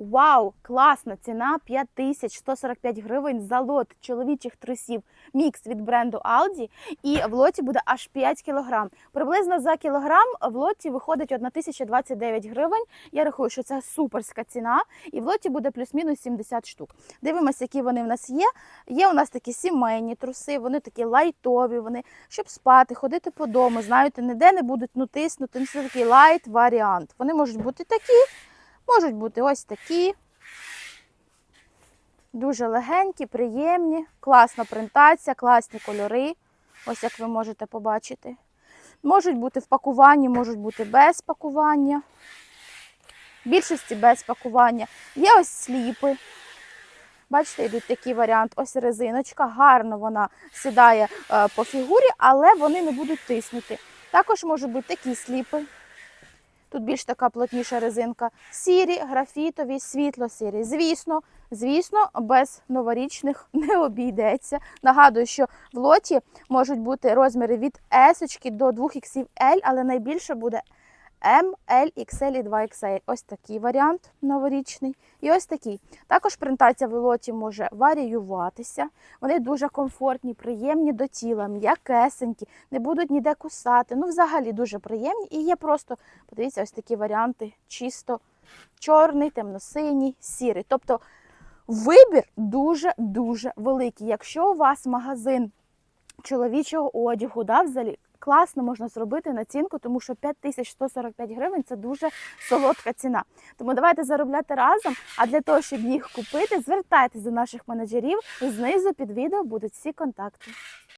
Вау, класна ціна 5145 гривень за лот чоловічих трусів. Мікс від бренду Aldi. І в лоті буде аж 5 кілограм. Приблизно за кілограм в лоті виходить 1029 гривень. Я рахую, що це суперська ціна. І в лоті буде плюс-мінус 70 штук. Дивимося, які вони в нас є. Є у нас такі сімейні труси, вони такі лайтові, вони щоб спати, ходити по дому. Знаєте, ніде не будуть ну, тиснути. Ну, Це такий лайт варіант. Вони можуть бути такі. Можуть бути ось такі. Дуже легенькі, приємні, класна принтація, класні кольори. Ось як ви можете побачити. Можуть бути в пакуванні, можуть бути без пакування. В більшості без пакування. Є ось сліпи. Бачите, йдуть такий варіант. Ось резиночка, гарно вона сідає е, по фігурі, але вони не будуть тиснути. Також можуть бути такі сліпи. Тут більш така плотніша резинка. Сірі, графітові, світло-сірі. Звісно, звісно, без новорічних не обійдеться. Нагадую, що в лоті можуть бути розміри від S до 2XL, але найбільше буде M, L, XL і 2XL. Ось такий варіант новорічний. І ось такий. Також принтація в лоті може варіюватися. Вони дуже комфортні, приємні до тіла, м'якесенькі, не будуть ніде кусати. Ну, взагалі дуже приємні. І є просто, подивіться, ось такі варіанти: чисто чорний, темно-синій, сірий. Тобто вибір дуже-дуже великий. Якщо у вас магазин чоловічого одягу, да, взагалі. Класно можна зробити націнку, тому що 5145 гривень це дуже солодка ціна. Тому давайте заробляти разом. А для того, щоб їх купити, звертайтеся до наших менеджерів. Знизу під відео будуть всі контакти.